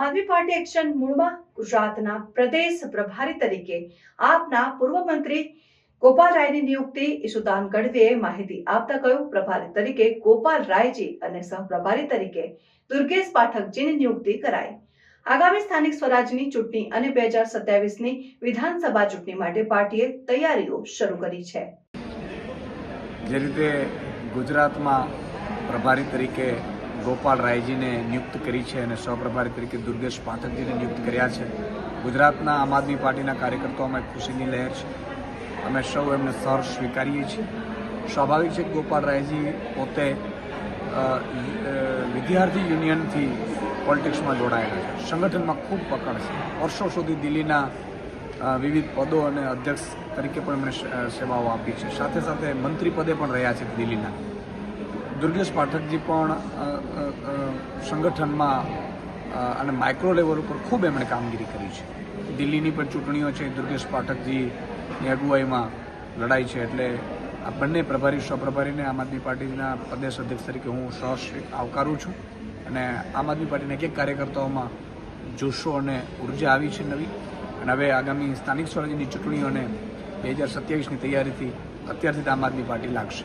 આમ આદમી એક્શન મૂળમાં ગુજરાતના પ્રદેશ પ્રભારી તરીકે આપના પૂર્વ મંત્રી ગોપાલ નિયુક્તિ ઈશુદાન ગઢવીએ માહિતી આપતા કહ્યું. પ્રભારી તરીકે ગોપાલ રાયજી અને સહપ્રભારી તરીકે દુર્ગેશ પાઠકજીની નિયુક્તિ કરાઈ. આગામી સ્થાનિક સ્વરાજની ચૂંટણી અને બે હજાર સત્યાવીસની વિધાનસભા ચૂંટણી માટે પાર્ટીએ તૈયારીઓ શરૂ કરી છે. જે રીતે ગુજરાતમાં પ્રભારી તરીકે ગોપાલ રાયજીને નિયુક્ત કરી છે અને સહપ્રભારી તરીકે દુર્ગેશ પાઠકજીને નિયુક્ત કર્યા છે. ગુજરાતના આમ આદમી પાર્ટીના કાર્યકર્તાઓમાં ખુશીની લહેર છે. અમે સૌ એમને સર સ્વીકારીએ છીએ. સ્વાભાવિક છે કે ગોપાલ રાયજી પોતે વિદ્યાર્થી યુનિયનથી પોલિટિક્સમાં જોડાયેલા છે. સંગઠનમાં ખૂબ પકડ છે. વર્ષો સુધી દિલ્હીના વિવિધ પદો અને અધ્યક્ષ તરીકે પણ એમણે સેવાઓ આપી છે. સાથે સાથે મંત્રી પદે પણ રહ્યા છે દિલ્હીના. દુર્ગેશ પાઠકજી પણ સંગઠનમાં અને માઇક્રો લેવલ ઉપર ખૂબ એમણે કામગીરી કરી છે. દિલ્હીની પણ ચૂંટણીઓ છે, દુર્ગેશ પાઠકજીની અગુવાઈમાં લડાઈ છે, એટલે આ બંને પ્રભારી સ્વપ્રભારીને આમ આદમી પાર્ટીના પ્રદેશ અધ્યક્ષ તરીકે હું સહ આવકારું છું. અને આમ આદમી પાર્ટીના એક એક કાર્યકર્તાઓમાં જોશો અને ઊર્જા આવી છે નવી. અને હવે આગામી સ્થાનિક સ્વરાજ્યની ચૂંટણીઓને બે હજાર સત્યાવીસની તૈયારીથી અત્યારથી આમ આદમી પાર્ટી લાગશે.